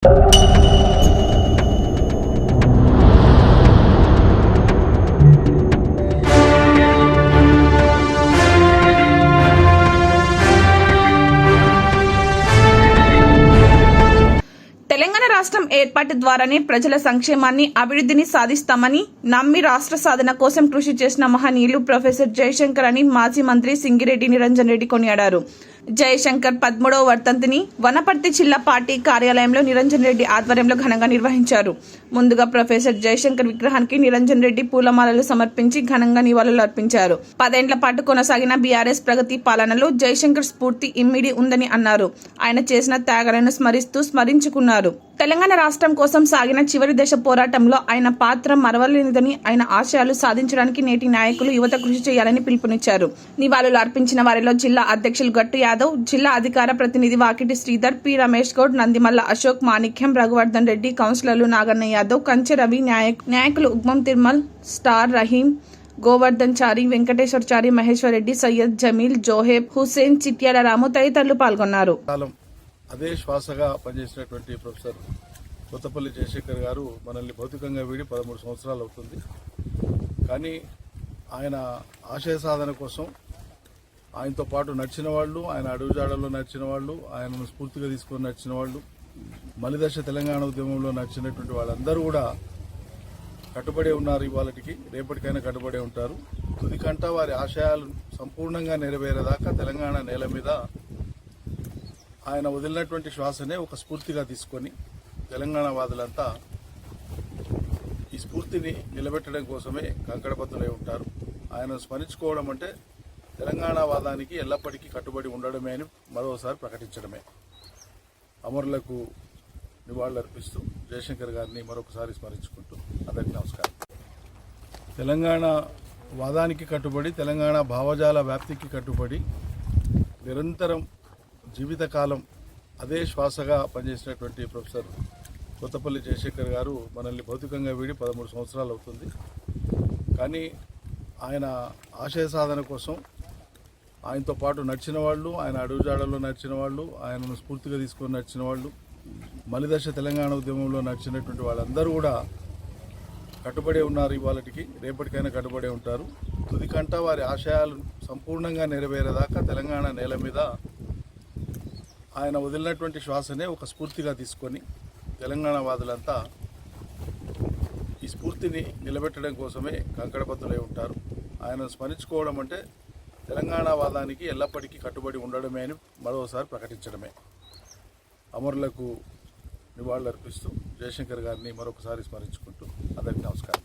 తెలంగాణ రాష్ట్రం ఏర్పాటు ద్వారానే ప్రజల సంక్షేమాన్ని అభివృద్ధిని సాధిస్తామని నమ్మి రాష్ట్ర సాధన కోసం కృషి చేసిన మహనీయులు ప్రొఫెసర్ జయశంకర్ అని మాజీ మంత్రి సింగిరెడ్డి నిరంజన్ రెడ్డి కొనియాడారు. జయశంకర్ పదమూడవ వర్తంతిని వనపర్తి జిల్లా పార్టీ కార్యాలయంలో నిరంజన్ రెడ్డి ఆధ్వర్యంలో ఘనంగా నిర్వహించారు. ముందుగా ప్రొఫెసర్ జయశంకర్ విగ్రహానికి నిరంజన్ రెడ్డి పూలమాలలు సమర్పించి ఘనంగా నివాళులు అర్పించారు. పదేండ్ల పాటు కొనసాగిన బీఆర్ఎస్ ప్రగతి పాలనలో జయశంకర్ స్ఫూర్తి ఇమ్మిడి ఉందని అన్నారు. ఆయన చేసిన త్యాగాలను స్మరిస్తూ స్మరించుకున్నారు. తెలంగాణ రాష్ట్రం కోసం సాగిన చివరి దశ పోరాటంలో ఆయన పాత్ర మరవలేనిదని ఆయన ఆశయాలు సాధించడానికి నేటి నాయకులు యువత కృషి చేయాలని పిలుపునిచ్చారు. నివాళులు అర్పించిన వారిలో జిల్లా అధ్యక్షులు గట్టు యాదవ్ యాదవ్ జిల్లా అధికార ప్రతినిధి వాకిటి శ్రీధర్ పి. రమేష్ గౌడ్ నందిమల్ల అశోక్ మాణిక్యం రఘువర్ధన్ రెడ్డి కౌన్సిలర్లు నాగన్న యాదవ్ కంచె రవి న్యాయక్ నాయకులు ఉగ్మం తిర్మల్ స్టార్ రహీం గోవర్ధన్ చారి వెంకటేశ్వర చారి మహేశ్వర్ రెడ్డి సయ్యద్ జమీల్ జోహేబ్ హుసేన్ చిట్యాల రాము తదితరులు పాల్గొన్నారు. అదే శ్వాసగా పనిచేసినటువంటి ప్రొఫెసర్ కొత్తపల్లి జయశేఖర్ గారు మనల్ని భౌతికంగా వీడి పదమూడు సంవత్సరాలు అవుతుంది. కానీ ఆయన ఆశయ సాధన కోసం ఆయనతో పాటు నడిచిన వాళ్ళు ఆయన అడుగుజాడల్లో నడిచిన వాళ్ళు ఆయనను స్ఫూర్తిగా తీసుకొని నడిచిన వాళ్ళు మలిదశ తెలంగాణ ఉద్యమంలో నడిచినటువంటి వాళ్ళందరూ కూడా కట్టుబడి ఉన్నారు ఇవాళకి రేపటికైనా కట్టుబడి ఉంటారు. తుదికంట వారి ఆశయాలు సంపూర్ణంగా నెరవేరేదాకా తెలంగాణ నేల మీద ఆయన వదిలినటువంటి శ్వాసనే ఒక స్ఫూర్తిగా తీసుకొని తెలంగాణ వాదులంతా ఈ స్ఫూర్తిని నిలబెట్టడం కోసమే కంకడబద్దులై ఉంటారు. ఆయన స్మరించుకోవడం అంటే తెలంగాణ వాదానికి ఎల్లప్పటికీ కట్టుబడి ఉండడమే అని మరోసారి ప్రకటించడమే. అమరులకు నివాళులర్పిస్తూ జయశంకర్ గారిని మరొకసారి స్మరించుకుంటూ అందరికీ నమస్కారం. తెలంగాణ వాదానికి కట్టుబడి తెలంగాణ భావజాల వ్యాప్తికి కట్టుబడి నిరంతరం జీవితకాలం అదే శ్వాసగా పనిచేసినటువంటి ప్రొఫెసర్ కొత్తపల్లి జయశంకర్ గారు మనల్ని భౌతికంగా వీడి పదమూడు సంవత్సరాలు అవుతుంది. కానీ ఆయన ఆశయ సాధన కోసం ఆయనతో పాటు నడిచిన వాళ్ళు ఆయన అడుగుజాడల్లో నడిచిన వాళ్ళు ఆయనను స్ఫూర్తిగా తీసుకొని నడిచిన వాళ్ళు మలిదశ తెలంగాణ ఉద్యమంలో నడిచినటువంటి వాళ్ళందరూ కూడా కట్టుబడి ఉన్నారు ఇవాళకి రేపటికైనా కట్టుబడి ఉంటారు. తుదికంట వారి ఆశయాలు సంపూర్ణంగా నెరవేరేదాకా తెలంగాణ నేల మీద ఆయన వదిలినటువంటి శ్వాసనే ఒక స్ఫూర్తిగా తీసుకొని తెలంగాణ వాదులంతా ఈ స్ఫూర్తిని నిలబెట్టడం కోసమే కంకడబద్దులై ఉంటారు. ఆయన స్మరించుకోవడం అంటే తెలంగాణ వాదానికి ఎల్లప్పటికీ కట్టుబడి ఉండడమే అని మరోసారి ప్రకటించడమే. అమరులకు నివాళులర్పిస్తూ జయశంకర్ గారిని మరొకసారి స్మరించుకుంటూ అందరికీ నమస్కారం.